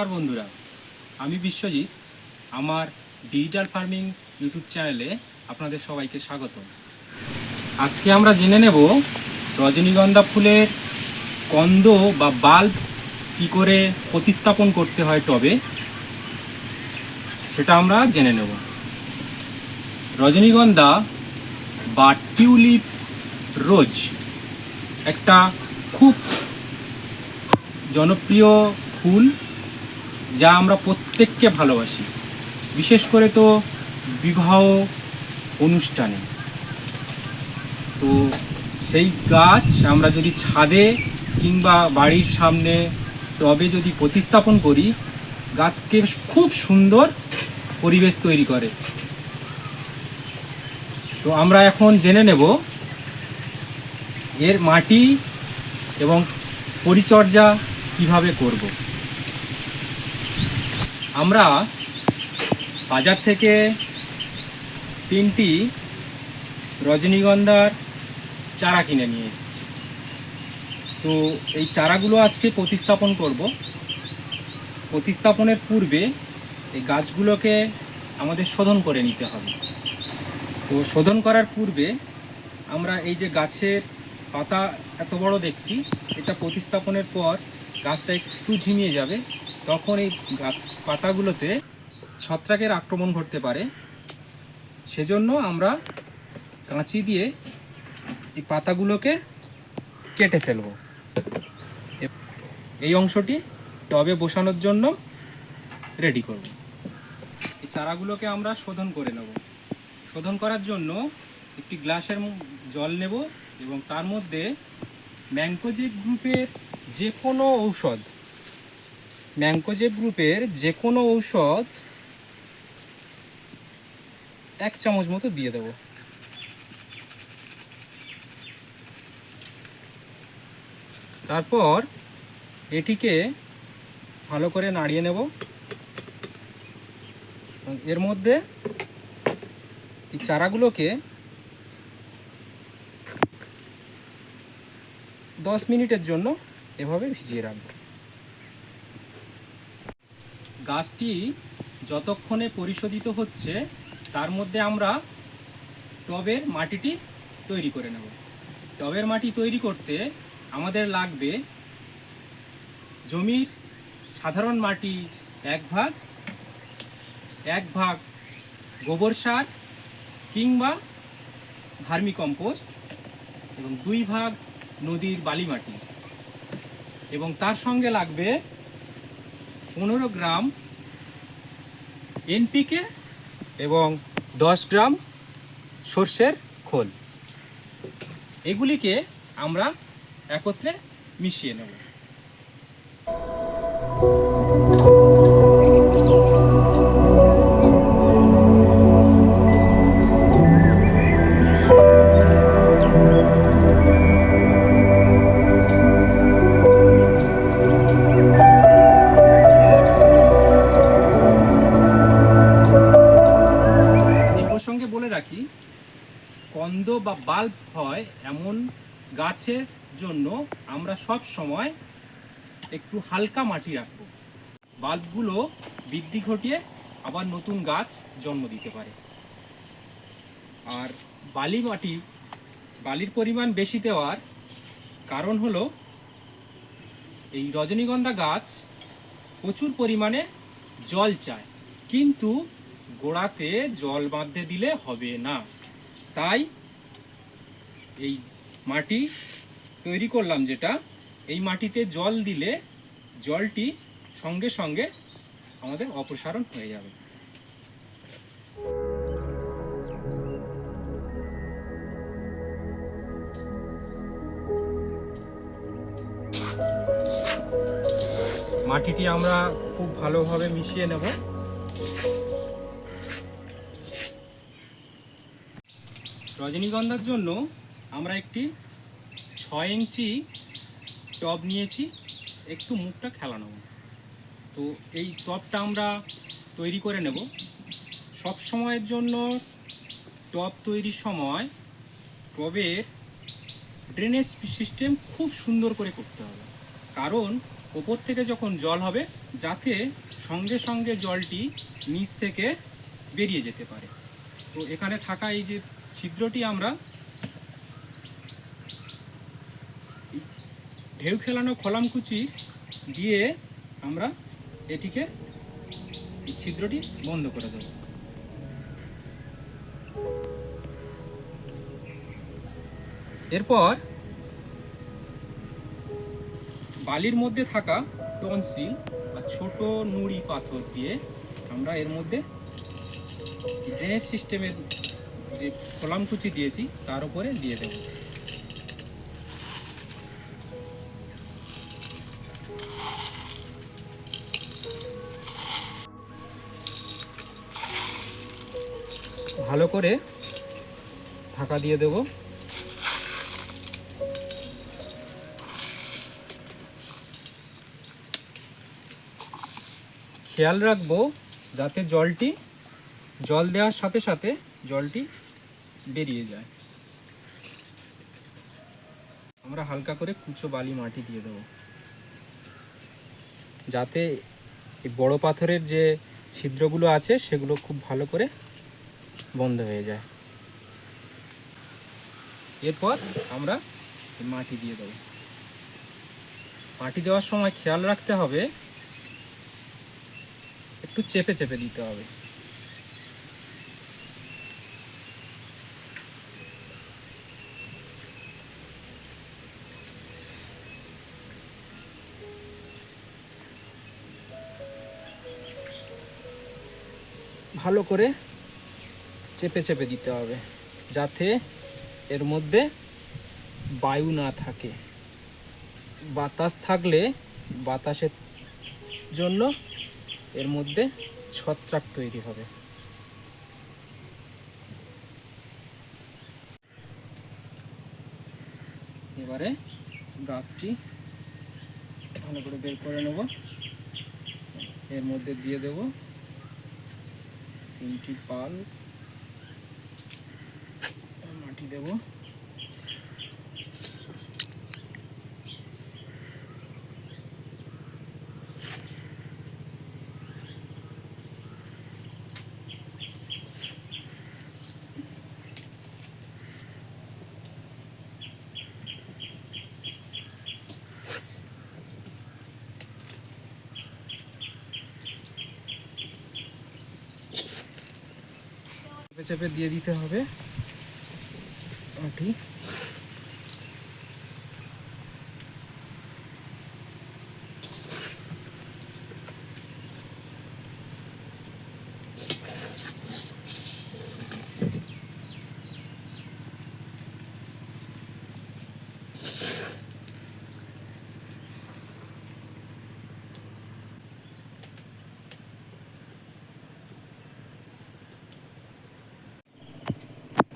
নমস্কার বন্ধুরা, আমি বিশ্বজিৎ, আমার ডিজিটাল ফার্মিং ইউটিউব চ্যানেলে আপনাদের সবাইকে স্বাগত আজকে আমরা জেনে নেব রজনীগন্ধা ফুলের কন্দ বা বাল্ব কি করে প্রতিস্থাপন করতে হয় টবে, সেটা আমরা জেনে নেব। রজনীগন্ধা বা টিউলিপ রোজ একটা খুব জনপ্রিয় ফুল যা আমরা প্রত্যেককে ভালোবাসি। বিশেষ করে তো বিবাহ অনুষ্ঠানে। তো সেই গাছ আমরা যদি ছাদে কিংবা বাড়ির সামনে টবে যদি প্রতিস্থাপন করি, গাছকে খুব সুন্দর পরিবেশ তৈরি করে। তো আমরা এখন জেনে নেব এর মাটি এবং পরিচর্যা কীভাবে করব। আমরা বাজার থেকে তিনটি রজনীগন্ধার চারা কিনে নিয়ে এসেছি। তো এই চারাগুলো আজকে প্রতিস্থাপন করব। প্রতিস্থাপনের পূর্বে এই গাছগুলোকে আমাদের শোধন করে নিতে হবে। তো শোধন করার পূর্বে আমরা এই যে গাছের পাতা এত বড় দেখছি, এটা প্রতিস্থাপনের পর গাছটা একটু ঝিমিয়ে যাবে। তখন এই গাছ পাতাগুলোতে ছত্রাকের আক্রমণ ঘটতে পারে। সেজন্য আমরা কাঁচি দিয়ে এই পাতাগুলোকে কেটে ফেলব। এই অংশটি টবে বসানোর জন্য রেডি করব। এই চারাগুলোকে আমরা শোধন করে নেব। শোধন করার জন্য একটি গ্লাসের জল নেব এবং তার মধ্যে ম্যাঙ্কোজেব গ্রুপের যে কোনো ঔষধ ম্যাঙ্কোজেব গ্রুপের যে কোনো ঔষধ এক চামচ মতো দিয়ে দেব। তারপর এটিকে ভালো করে নাড়িয়ে নেব। এর মধ্যে এই চারাগুলোকে দশ মিনিটের জন্য এভাবে ভিজিয়ে রাখব। গাছটি যতক্ষণে পরিশোধিত হচ্ছে, তার মধ্যে আমরা টবের মাটিটি তৈরি করে নেব। টবের মাটি তৈরি করতে আমাদের লাগবে জমির সাধারণ মাটি এক ভাগ এক ভাগ গোবর সার কিংবা ভার্মি কম্পোস্ট এবং দুই ভাগ নদীর বালি মাটি এবং তার সঙ্গে লাগবে পনেরো গ্রাম এনপিকে এবং দশ গ্রাম সর্ষের খোল। এগুলিকে আমরা একত্রে মিশিয়ে নেব। কন্দ বা বাল্ব হয় এমন গাছের জন্য আমরা সব সময় একটু হালকা মাটি রাখব। বাল্বগুলো বৃদ্ধি ঘটিয়ে আবার নতুন গাছ জন্ম দিতে পারে। আর বালি মাটি, বালির পরিমাণ বেশি দেওয়ার কারণ হলো এই রজনীগন্ধা গাছ প্রচুর পরিমাণে জল চায়, কিন্তু গোড়াতে জল বাঁধতে দিলে হবে না। তাই এই মাটি তৈরি করলাম যেটা। এই মাটিতে জল দিলে জলটি সঙ্গে সঙ্গে আমাদের অপসারণ হয়ে যাবে। মাটিটি আমরা খুব ভালোভাবে মিশিয়ে নেব। রজনীগন্ধার জন্য আমরা একটি ছয় ইঞ্চি টব নিয়েছি, একটু মুখটা খেলানো। তো এই টবটা আমরা তৈরি করে নেব। সব সময়ের জন্য টব তৈরির সময় টবের ড্রেনেজ সিস্টেম খুব সুন্দর করে করতে হবে। কারণ ওপর থেকে যখন জল হবে, যাতে সঙ্গে সঙ্গে জলটি নিচ থেকে বেরিয়ে যেতে পারে। তো এখানে থাকা এই যে ছিদ্রটি আমরা ঢেউ খেলানো খলামকুচি দিয়ে আমরা এটিকে ছিদ্রটি বন্ধ করে দেব। এরপর বালির মধ্যে থাকা টনসিল বা ছোট নুড়ি পাথর দিয়ে আমরা এর মধ্যে ড্রেনেজ সিস্টেমের যে খোলামকুচি দিয়েছি, তার উপরে দিয়ে দেব। ভালো করে ঢাকা দিয়ে দেবো। খেয়াল রাখব যাতে জলটি, জল দেওয়ার সাথে সাথে জলটি বেরিয়ে যায়। আমরা হালকা করে কুচো বালি মাটি দিয়ে দেবো। যাতে এই বড় পাথরের যে ছিদ্রগুলো আছে, সেগুলো খুব ভালো করে বন্ধ হয়ে যায়। এরপর আমরা মাটি দিয়ে দেবো। মাটি দেওয়ার সময় খেয়াল রাখতে হবে, একটু চেপে চেপে দিতে হবে। ভালো করে চেপে চেপে দিতে হবে, যাতে এর মধ্যে বায়ু না থাকে। বাতাস থাকলে বাতাসের জন্য এর মধ্যে ছত্রাক তৈরি হবে। এবারে গাছটি ভালো করে বের করে নেব। এর মধ্যে দিয়ে দেব তিনটি পাল। মাটি দেব। চেপে দিয়ে দিতে হবে। মাটি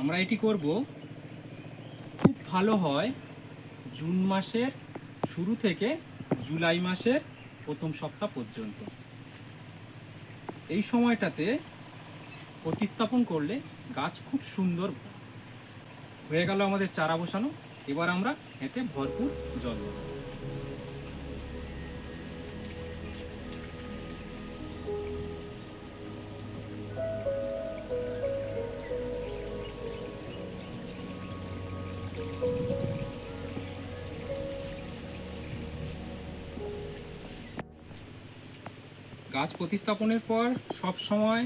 আমরা এটি করব। খুব ভালো হয় জুন মাসের শুরু থেকে জুলাই মাসের প্রথম সপ্তাহ পর্যন্ত। এই সময়টাতে প্রতিস্থাপন করলে গাছ খুব সুন্দর হয়ে। গেল আমাদের চারা বসানো। এবার আমরা এতে ভরপুর জল দেব। গাছ প্রতিস্থাপনের পর সব সময়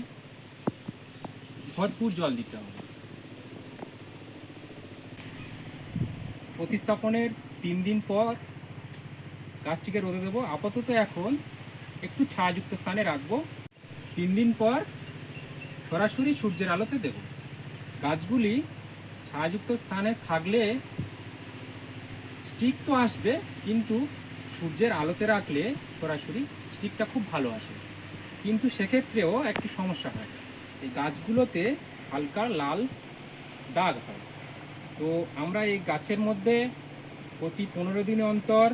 ভরপুর জল দিতে হবে। প্রতিস্থাপনের তিন দিন পর গাছটিকে রোদে দেবো। আপাতত এখন একটু ছায়াযুক্ত স্থানে রাখব। তিন দিন পর সরাসরি সূর্যের আলোতে দেব। গাছগুলি ছায়াযুক্ত স্থানে থাকলে স্টিক তো আসবে, কিন্তু সূর্যের আলোতে রাখলে সরাসরি স্টিকটা খুব ভালো আসে। কিন্তু সেক্ষেত্রেও একটি সমস্যা হয়। এই গাছগুলোতে হালকা লাল দাগ হয়। তো আমরা এই গাছের মধ্যে প্রতি পনেরো দিন অন্তর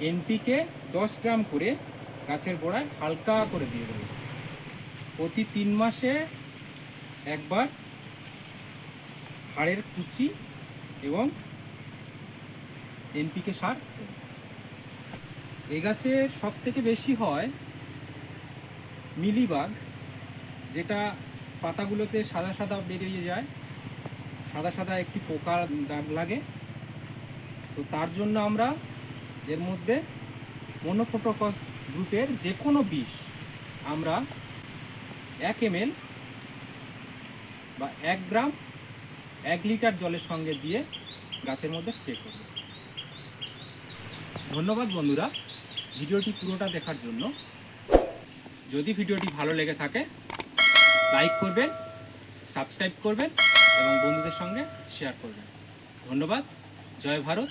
এনপিকে দশ গ্রাম করে গাছের গোড়ায় হালকা করে দিয়ে দেবো। প্রতি তিন মাসে একবার হাড়ের কুচি এবং এনপিকে সার এই গাছে সব থেকে বেশি হয় মিলিবাগ, যেটা পাতাগুলোতে সাদা সাদা বেরিয়ে যায়, সাদা সাদা একটি পোকার দাগ লাগে। তো তার জন্য আমরা এর মধ্যে মনোফোটোকস গ্রুপের যে কোনো বিষ আমরা এক এমএল বা এক গ্রাম, এক লিটার জলের সঙ্গে দিয়ে গাছের মধ্যে স্প্রে করব। ধন্যবাদ বন্ধুরা। ভিডিওটি পুরোটা দেখার জন্য। যদি ভিডিওটি ভালো লেগে থাকে, লাইক করবেন, সাবস্ক্রাইব করবেন এবং বন্ধুদের সঙ্গে শেয়ার করবেন। ধন্যবাদ, জয় ভারত।